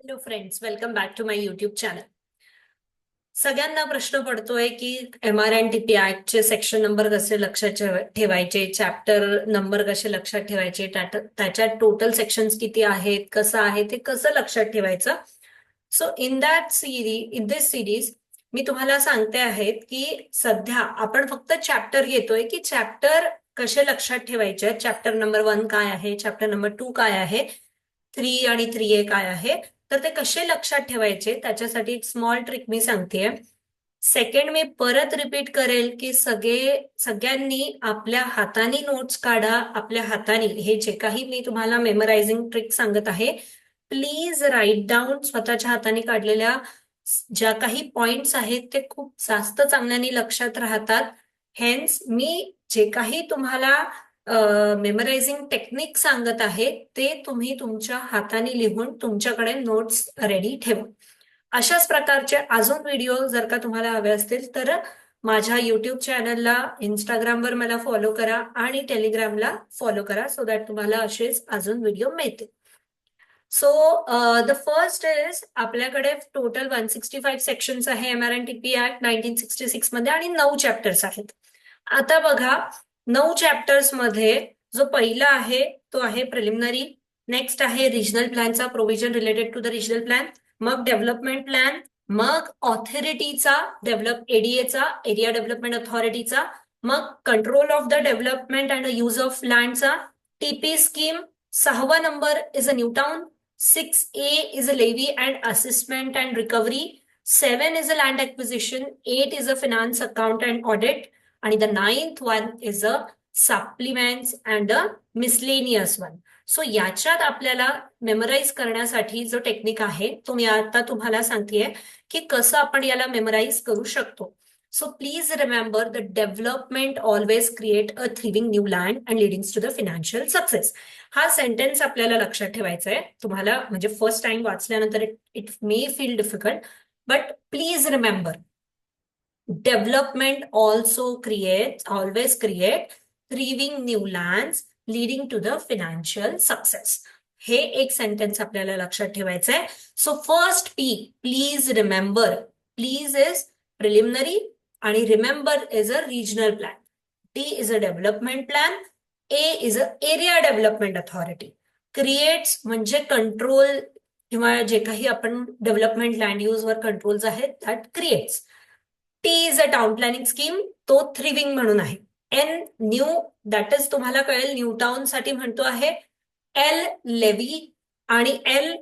Hello friends welcome back to my YouTube channel सगळ्यांना प्रश्न पडतोय की M R and T P चे सेक्शन नंबर कसे लक्षात ठेवायचे? चॅप्टर नंबर कसे लक्षात ठेवायचे? त्याच्यात टोटल सेक्शन्स किती आहेत? कसं आहे? ते कसं लक्षात ठेवायचं? So in that series in this series मी तुम्हाला सांगते आहेत की सध्या आपण फक्त चॅप्टर घेतोय की चॅप्टर कसे लक्षात ठेवायचे? चॅप्टर नंबर वन काय आहे? चॅप्टर नंबर टू काय आहे? थ्री आणि थ्री ए काय आहे? तर ते कसे लक्षात ठेवायचे? त्याच्यासाठी एक स्मॉल ट्रिक मी सांगतेय. सेकंड मी परत रिपीट करेल की सगळे सगळ्यांनी आपल्या हाताने नोट्स काढा आपल्या हाताने. हे जे काही मी तुम्हाला मेमरायझिंग ट्रिक सांगत आहे प्लीज राईट डाऊन स्वतःच्या हाताने काढलेल्या ज्या काही पॉइंट्स आहेत ते खूप जास्त चांगल्याने लक्षात राहतात. हेन्स मी जे काही तुम्हाला मेमरायझिंग टेक्निक सांगत आहे ते तुम्ही तुमच्या हाताने लिहून तुमच्याकडे नोट्स रेडी ठेवा. अशाच प्रकारचे अजून व्हिडिओ जर का तुम्हाला हवे असतील तर माझ्या युट्यूब चॅनलला इंस्टाग्रामवर मला फॉलो करा आणि टेलिग्रामला फॉलो करा सो दॅट तुम्हाला असेच अजून व्हिडिओ मिळतील. सो द फर्स्ट इज आपल्याकडे total one sixty five sections आहे M R N T P act nineteen sixty सिक्समध्ये आणि नऊ चॅप्टर्स आहेत. आता बघा नऊ चॅप्टर्समध्ये जो पहिला आहे तो आहे प्रिलिमिनरी नेक्स्ट आहे regional प्लॅनचा provision related to the regional plan मग डेव्हलपमेंट प्लॅन मग ऑथॉरिटीचा डेव्हलप एडीएचा एरिया डेव्हलपमेंट अथॉरिटीचा मग control of the development and use of लँडचा TP scheme सहावा number is a new town six A is a levy and assessment and recovery seven is a land acquisition eight is a finance account and audit आणि the ninth one is a supplements and a miscellaneous one so याच्यात आपल्याला memorise करण्यासाठी जो technique आहे तो मी आता तुम्हाला सांगतेय की कसं आपण याला मेमराईज करू शकतो. So please remember the development always create a thriving new land and leadings to the financial success हा सेंटेन्स आपल्याला लक्षात ठेवायचा आहे तुम्हाला म्हणजे फर्स्ट टाइम वाचल्यानंतर it may feel difficult but please remember development also creates always create thriving new lands leading to the financial success. हे एक सेंटेन्स आपल्याला लक्षात ठेवायचं आहे. So first P please remember please is preliminary आणि remember is a regional plan T is a development plan A is a area development authority creates म्हणजे control किंवा जे काही आपण डेव्हलपमेंट लँड यूज वर कंट्रोल्स आहेत that creates T is a town planning scheme तो thriving म्हणून आहे. एन न्यू दॅट इज तुम्हाला कळेल न्यू टाउनसाठी म्हणतो आहे. एल लेव्ही आणि L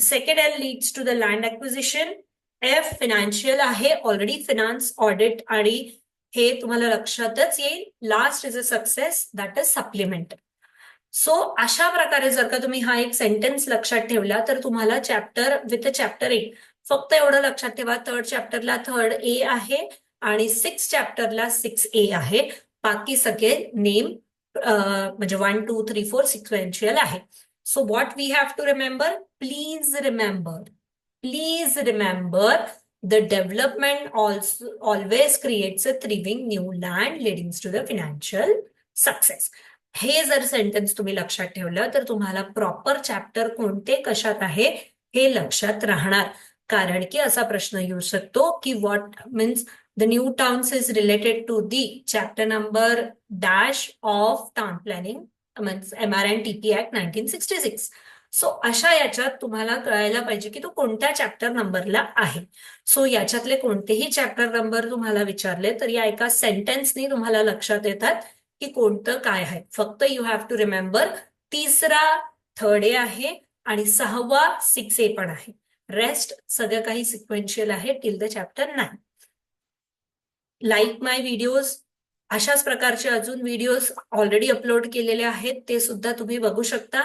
second L leads to the land acquisition F financial आहे ऑलरेडी फिनान्स ऑडिट आणि हे तुम्हाला लक्षातच येईल. Last is a success that is supplement so अशा प्रकारे जर का तुम्ही हा एक सेंटेन्स लक्षात ठेवला तर तुम्हाला चॅप्टर विथ चॅप्टर एट फक्त एवढं लक्षात ठेवा थर्ड चॅप्टरला थर्ड ए आहे आणि सिक्स चॅप्टरला सिक्स ए आहे. बाकी सगळे नेम म्हणजे one two three four sequential आहे. So what we have to remember please remember please remember the development also always creates a thriving new land leadings to the financial success हे जर sentence तुम्ही लक्षात ठेवलं तर तुम्हाला proper chapter कोणते कशात आहे हे लक्षात राहणार. कारण की असा प्रश्न येऊ शकतो की what means the new towns is related to the chapter number dash of town planning means M R N T P act nineteen sixty six so अशा याच्यात तुम्हाला कळायला पाहिजे की तो कोणत्या चॅप्टर नंबरला आहे. सो याच्यातले कोणतेही चॅप्टर नंबर तुम्हाला विचारले तर या एका सेंटेन्सनी तुम्हाला लक्षात येतात की कोणतं काय आहे. फक्त यू हॅव टू रिमेंबर तिसरा थर्ड ए आहे आणि सहावा सिक्स ए पण आहे. रेस्ट सगळं काही सिक्वेन्शियल आहे टिल द चॅप्टर नाही लाईक माय व्हिडिओज अशाच प्रकारचे अजून व्हिडिओज ऑलरेडी अपलोड केलेले आहेत ते सुद्धा तुम्ही बघू शकता.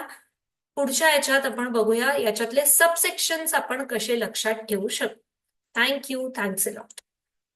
पुढच्या याच्यात आपण बघूया याच्यातले सबसेक्शन्स आपण कसे लक्षात ठेवू शकतो. Thank you thanks a lot